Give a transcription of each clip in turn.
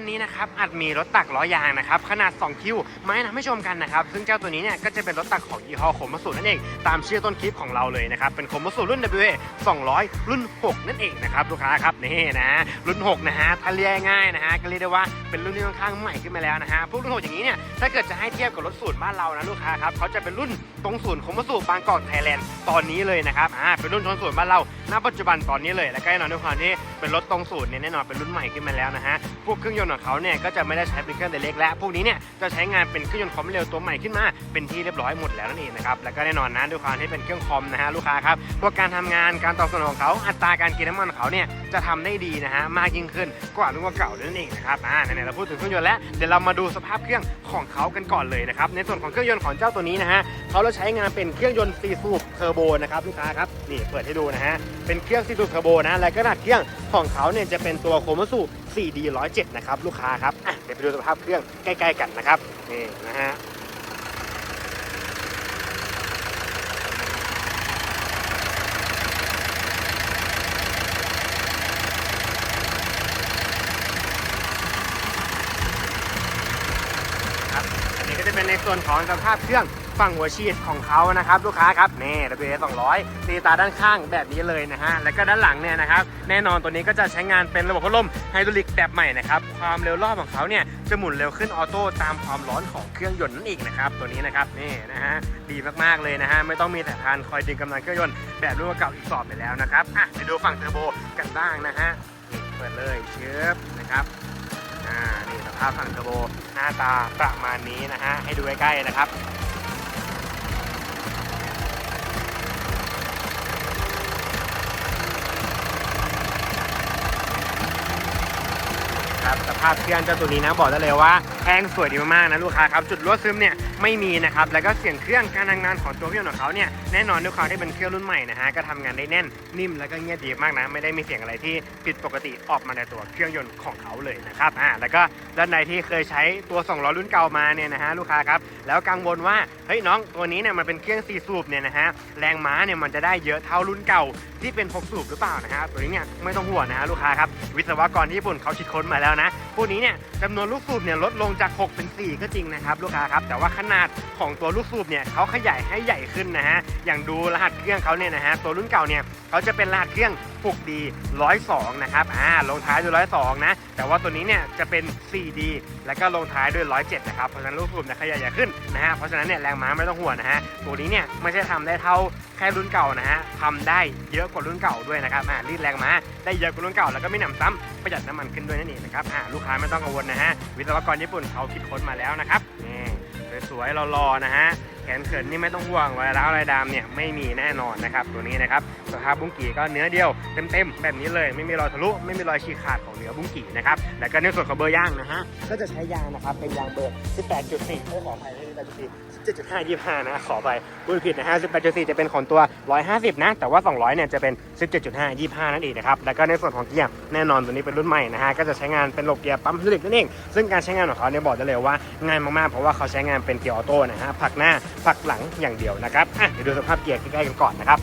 วันนี้นะครับอาจมีรถตักล้อยางนะครับขนาด 2 คิวมาให้นำให้ชมกันนะครับ ซึ่งเจ้าตัวนี้เนี่ยก็จะเป็นรถตักของยี่ห้อโคมสูนั่นเอง ตามชื่อต้นคลิปของเราเลยนะครับ เป็นโคมสูรุ่น WA 200 รุ่น 6 นั่นเองนะครับลูกค้าครับนี่นะรุ่น 6 นะฮะถ้าเรียกง่ายนะฮะก็เรียกได้ว่าเป็นรุ่นที่ค่อนข้างใหม่ขึ้นมาแล้วนะฮะพวกรุ่น 6 อย่างนี้เนี่ยถ้าเกิดจะให้เทียบกับรถสูตรบ้านเรานะลูกค้าครับเขาจะเป็นรุ่นตรงศูนย์โคมสูบางกอกไทยแลนด์ตอนนี้เลยนะครับอ่าเป็นรุ่นชนศูนย์บ้านเราณปัจจุบันตอนนี้เลยและก็แน่นอนด้วยความที่เป็นรถตรงศูนย์เนี่ยแน่นอนเป็นรุ่นใหม่ขึ้นมาแล้วนะฮะพวกเครื่องยนต์ของเขาเนี่ยก็จะไม่ได้ใช้เป็นเครื่องแต่เล็กและพวกนี้เนี่ยจะใช้งานเป็นเครื่องยนต์ความเร็วตัวใหม่ขึ้นมาเป็นที่เรียบร้อยหมดแล้วนั่นเองนะครับแล้วก็แน่นอนนะด้วยความที่เป็นเครื่องคอมนะฮะลูกค้าครับพวกการทำงานการตอบสนองของเขาอัตราการกินน้ำมันของเขาเนี่ยจะทำได้ดีนะฮะมากยิ่งขึ้นกว่ารุ่นเก่าๆนั่นเองนะครับอ่าไหนๆเราพูดถึงเครื่องยนต์แล้วเดี๋ยวเรามาดูสภาพเครื่องของเขากันก่อนเลยนะครับในส่วนของเครื่องยนต์ของเจ้าตัวนี้นะฮะเขาเราใช้งานเป็นเครื่องยนต์4สูบเทอร์โบนะครับลูกค้าครับนี่เปิดให้ดูนะฮะเป็นเครื่อง4สูบเทอร์โบนะและก็ขนาดเครื่องของเขาเนี่ยจะเป็นตัวโคมสู 4D 107 นะครับลูกค้าครับอะเดี๋ยวไปดูสภาพเครื่องใกล้ๆกันนะครับนี่นะฮะครับอันนี้ก็จะเป็นในส่วนของสภาพเครื่อง ฝั่งหัวฉีดของเขานะครับลูกค้าครับนี่ WA 200ตีตาด้านข้างแบบนี้เลยนะฮะแล้วก็ด้านหลังเนี่ยนะครับแน่นอนตัวนี้ก็จะใช้งานเป็นระบบพัดลมไฮดรอลิกแบบใหม่นะครับความเร็วรอบของเขาเนี่ยจะหมุนเร็วขึ้นออโต้ตามความร้อนของเครื่องยนต์นั่นเองนะครับตัวนี้นะครับนี่นะฮะดีมากๆเลยนะฮะไม่ต้องมีแต่ทานคอยดึงกำลังเครื่องยนต์แบบรุ่นเก่าอีกสอบไปแล้วนะครับอะไปดูฝั่งเทอร์โบกันบ้างนะฮะเปิดเลยเชิบนะครับอ่านี่สภาพฝั่งเทอร์โบหน้าตาประมาณนี้นะฮะให้ดูใกล้ๆนะครับ ครับส ภาพเครื่องเจ้าตัวนี้นะบอกได้เลยว่า แพงสวยดีมากๆนะลูกค้าครับจุดรั่วซึมเนี่ยไม่มีนะครับแล้วก็เสียงเครื่องการทำงานของตัวเครื่องของเขาเนี่ยแน่นอนด้วยความที่เป็นเครื่องรุ่นใหม่นะฮะก็ทำงานได้แน่นนิ่มแล้วก็เงียบดีมากนะไม่ได้มีเสียงอะไรที่ผิดปกติออกมาในตัวเครื่องยนต์ของเขาเลยนะครับอ่าแล้วก็ด้านในที่เคยใช้ตัว200รุ่นเก่ามาเนี่ยนะฮะลูกค้าครับแล้วกังวลว่าเฮ้ยน้องตัวนี้เนี่ยมันเป็นเครื่อง4สูบเนี่ยนะฮะแรงม้าเนี่ยมันจะได้เยอะเท่ารุ่นเก่าที่เป็น6สูบหรือเปล่านะฮะตัวนี้เนี่ยไม่ต้องห่วงนะฮะลูกค้าครับวิศวกรที่ญี่ปุ่นเขาคิดค้นมาแล้วนะพวกนี้เนี่ยจำนวนลูกสูบเนี่ยลดลงจาก 6 เป็น 4 ก็จริงนะครับ ลูกค้าครับ แต่ว่าขนาดของตัวลูกสูบเนี่ยเขาขยายให้ใหญ่ขึ้นนะฮะ อย่างดูรหัสเครื่องเขาเนี่ยนะฮะ ตัวรุ่นเก่าเนี่ยเขาจะเป็นรหัสเครื่อง 6D 102 นะครับ อ่า ลงท้ายด้วย 102 นะ แต่ว่าตัวนี้เนี่ยจะเป็น 4D แล้วก็ลงท้ายด้วย 107 นะครับ เพราะฉะนั้นลูกสูบเนี่ยขยายใหญ่ขึ้นนะฮะ เพราะฉะนั้นเนี่ยแรงม้าไม่ต้องห่วงนะฮะ ตัวนี้เนี่ยไม่ใช่ทำได้เท่าแค่รุ่นเก่านะฮะทำได้เยอะกว่ารุ่นเก่าด้วยนะครับ อ่า รีดแรงม้าได้เยอะกว่ารุ่นเก่า แล้วก็ไม่หนำซ้ำประหยัดน้ำมันขึ้นด้วยนั่นเองนะครับ อ่า ลูกค้าไม่ต้องกังวลนะฮะ วิศวกรญี่ปุ่นเขาคิดค้นมาแล้วนะครับนี่สวยๆรอๆนะฮะ ขนเขินนี่ไม่ต้องห่วงไว้แล้วอะไรดำเนี่ยไม่มีแน่นอนนะครับตัวนี้นะครับสภาพบุ้งกี่ก็เนื้อเดียวเต็มๆแบบนี้เลย ไม่มีรอยทะลุไม่มีรอยฉีกขาดของเนื้อบุ้งกี่นะครับแล้วก็ในส่วนของเบอร์ย่างนะฮะก็จะใช้ยางนะครับเป็นยางเบอร์ 18.4โอ้ขออภัย 18.4 17.5 25 นะ ขอไปพูดผิดนะฮะ18.4 จะเป็นของตัว 150 นะ แต่ว่า 200 เนี่ยจะเป็น 17.5 25 นั่นเองนะครับ แล้วก็ในส่วนของเกียร์แน่นอนตัวนี้เป็นรุ่นใหม่นะฮะ ก็จะใช้งานเป็นระบบเกียร์ปั๊มฮิดรอลิกนั่นเอง ซึ่งการใช้งานของเขาเนี่ยบอกได้เลยว่าง่ายมากๆ เพราะว่าเขาใช้งานเป็นเกียร์ออโต้นะฮะ ผักหน้า ผักหลังอย่างเดียวนะครับ อะ เดี๋ยวดูสภาพเกียร์ใกล้ๆกันก่อนนะครับ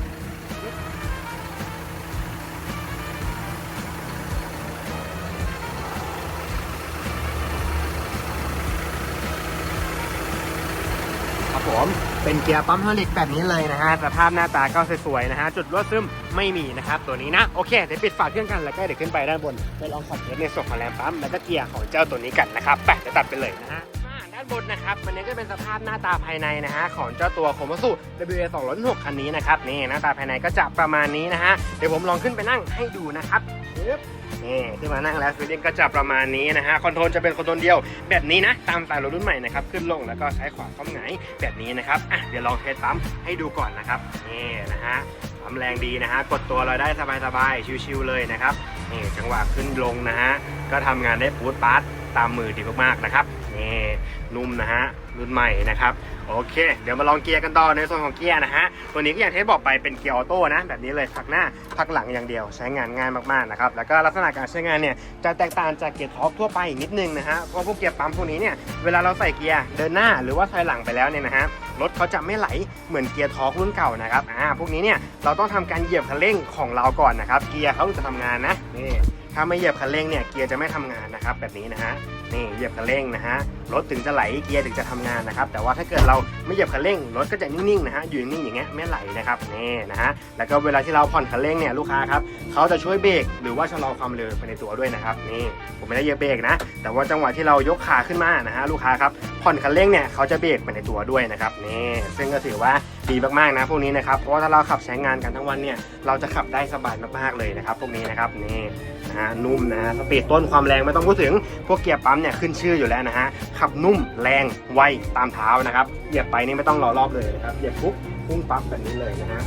เป็นเกียร์ปั๊มไฮดรอลิกแบบนี้เลยนะฮะสภาพหน้าตาก็สวยๆนะฮะจุดรั่วซึมไม่มีนะครับตัวนี้นะโอเคเดี๋ยวปิดฝาเครื่องกันแล้วก็เดี๋ยวขึ้นไปด้านบนไปลองขับเทสในส่วนของแรงปั๊มแล้วก็เกียร์ของเจ้าตัวนี้กันนะครับไปเดี๋ยวตัดไปเลยนะฮะมาด้านบนนะครับมันนี้ก็เป็นสภาพหน้าตาภายในนะฮะของเจ้าตัวโคมัสุ WA 206คันนี้นะครับนี่หน้าตาภายในก็จะประมาณนี้นะฮะเดี๋ยวผมลองขึ้นไปนั่งให้ดูนะครับ นี่ที่มานั่งแล้วฟีลลิ่งก็จะประมาณนี้นะฮะคอนโทรลจะเป็นคอนโทรลเดียวแบบนี้นะ ตามสไตล์รถรุ่นใหม่นะครับขึ้นลงแล้วก็ใช้ขวาคอมหงายแบบนี้นะครับอะเดี๋ยวลองเทสปั๊มให้ดูก่อนนะครับนี่นะฮะปั๊มแรงดีนะฮะกดตัวเราได้สบายๆชิวๆเลยนะครับนี่จังหวะขึ้นลงนะฮะก็ทำงานได้ปูดปาร์ตตามมือดีมากๆนะครับ นี่นุ่มนะฮะรุ่นใหม่นะครับโอเค เดี๋ยวมาลองเกียร์กันต่อในส่วนของเกียร์นะฮะตัวนี้ก็อย่างที่บอกไปเป็นเกียร์ออโต้นะแบบนี้เลยพักหน้าพักหลังอย่างเดียวใช้งานง่ายมากๆนะครับแล้วก็ลักษณะการใช้งานเนี่ยจะแตกต่างจากเกียร์ท็อปทั่วไปอีกนิดนึงนะฮะเพราะพวกเกียร์ปั๊มพวกนี้เนี่ยเวลาเราใส่เกียร์เดินหน้าหรือว่าถอยหลังไปแล้วเนี่ยนะฮะรถเขาจะไม่ไหลเหมือนเกียร์ท็อปรุ่นเก่านะครับอ่าพวกนี้เนี่ยเราต้องทำการเหยียบคันเร่งของเราก่อนนะครับเกียร์เขาจะทำงานนะนี่ ถ้าไม่เหยียบคันเร่งเนี่ยเกียร์จะไม่ทำงานนะครับแบบนี้นะฮะนี่เหยียบคันเร่งนะฮะ รถถึงจะไหลเกียร์ถึงจะทำงานนะครับ แต่ว่าถ้าเกิดเราไม่เหยียบคันเร่งรถก็จะนิ่งๆนะฮะอยู่นิ่งๆอย่างเงี้ยไม่ไหลนะครับนี่นะฮะแล้วก็เวลาที่เราผ่อนคันเร่งเนี่ยลูกค้าครับเขาจะช่วยเบรกหรือว่าชะลอความเร็วไปในตัวด้วยนะครับนี่ผมไม่ได้เหยียบเบรกนะ แต่ว่าจังหวะที่เรายกขาขึ้นมานะฮะลูกค้าครับผ่อนคันเร่งเนี่ยเขาจะเบรกไปในตัวด้วยนะครับนี่ซึ่งก็ถือว่าดีมากๆนะพวกนี้นะครับเพราะว่าถ้าเราขับใช้งานกันทั้งวันเนี่ยเราจะขับได้สบายมากๆเลยนะครับพวกนี้นะครับนี่นะฮะนุ่มนะฮะสปีดต้นความแรงไม่ต้องพูดถึงพวกเกียร์ปั๊มเนี่ยขึ้นชื่ออยู่แล้วนะฮะขับนุ่มแรงไวตามเท้านะครับเหยียบไปนี่ไม่ต้องรอรอบเลยนะครับเหยียบปุ๊บพุ่งปั๊บแบบนี้เลยนะฮะ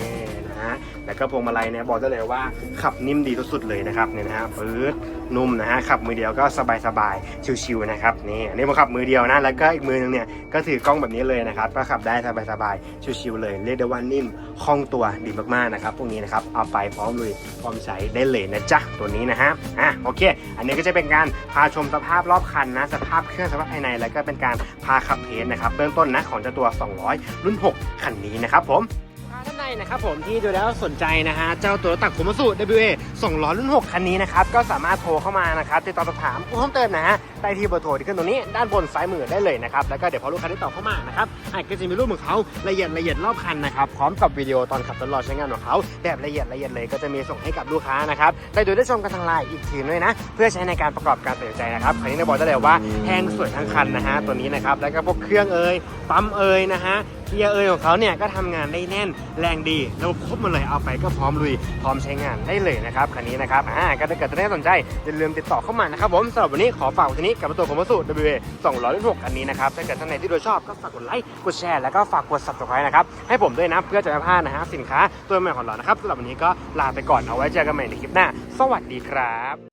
นี่นะฮะ แล้วก็พวงมาลัยเนี่ยบอกได้เลยว่าขับนิ่มดีสุดๆเลยนะครับเนี่ยนะฮะปื๊ดนุ่มนะฮะขับมือเดียวก็สบายๆชิวๆนะครับนี่อันนี้ผมขับมือเดียวนะแล้วก็อีกมือนึงเนี่ยก็ถือกล้องแบบนี้เลยนะครับก็ขับได้สบายๆชิวๆเลยเรียกได้ว่านิ่มคล่องตัวดีมากๆนะครับพวกนี้นะครับเอาไปพร้อมลุยพร้อมใช้ได้เลยนะจ๊ะตัวนี้นะฮะอะโอเค อันนี้ก็จะเป็นการพาชมสภาพรอบคันนะสภาพเครื่องสภาพภายใน แล้วก็เป็นการพาขับเทสนะครับเบื้องต้นนะของเจ้าตัว 200 รุ่น 6 คันนี้นะครับผม นใดนะครับผมที่ดูแล้วสนใจนะฮะ เจ้าตัวตักคุมสุ WA 200รุ่น 6 คันนี้นะครับ ก็สามารถโทรเข้ามานะครับ ติดต่อสอบถามเพิ่มเติมนะฮะ ได้ที่เบอร์โทรที่ขึ้นตรงนี้ด้านบนซ้ายมือได้เลยนะครับแล้วก็เดี๋ยวพอลูกค้าได้ต่อเข้ามานะครับอะก็จะมีรูปของเขาละเอียดละเอียดรอบคันนะครับพร้อมกับวิดีโอตอนขับตลอดใช้งานของเขาแบบละเอียดละเอียดเลยก็จะมีส่งให้กับลูกค้านะครับได้ดูได้ชมกันทางไลน์อีกทีด้วยนะ เพื่อใช้ในการประกอบการตัดสินใจนะครับคันนี้ได้บอกได้เลยว่าแห้งสวยทั้งคันนะฮะตัวนี้นะครับแล้วก็พวกเครื่องเอ่ยปั๊มเอ่ยนะฮะเกียร์เอยของเขาเนี่ยก็ทำงานได้แน่นแรงดีระบบครบมาเลยเอาไปก็พร้อมลุยพร้อมใช้งานได้เลยนะครับคันนี้นะครับอ่าก็ถ้าเกิดท่านสนใจอย่าลืมติดต่อเข้ามานะครับผมสำหรับวันนี้ขอฝากไว้ที่นี้กับตัวของมัสูตร WA 206อันนี้นะครับถ้าเกิดท่านไหนที่ดูชอบก็ฝากกดไลค์กดแชร์แล้วก็ฝากกด subscribe นะครับให้ผมด้วยนะเพื่อจะไม่พลาดนะฮะสินค้าตัวใหม่ของเรานะครับสำหรับวันนี้ก็ลาไปก่อนเอาไว้เจอกันใหม่ในคลิปหน้า สวัสดีครับ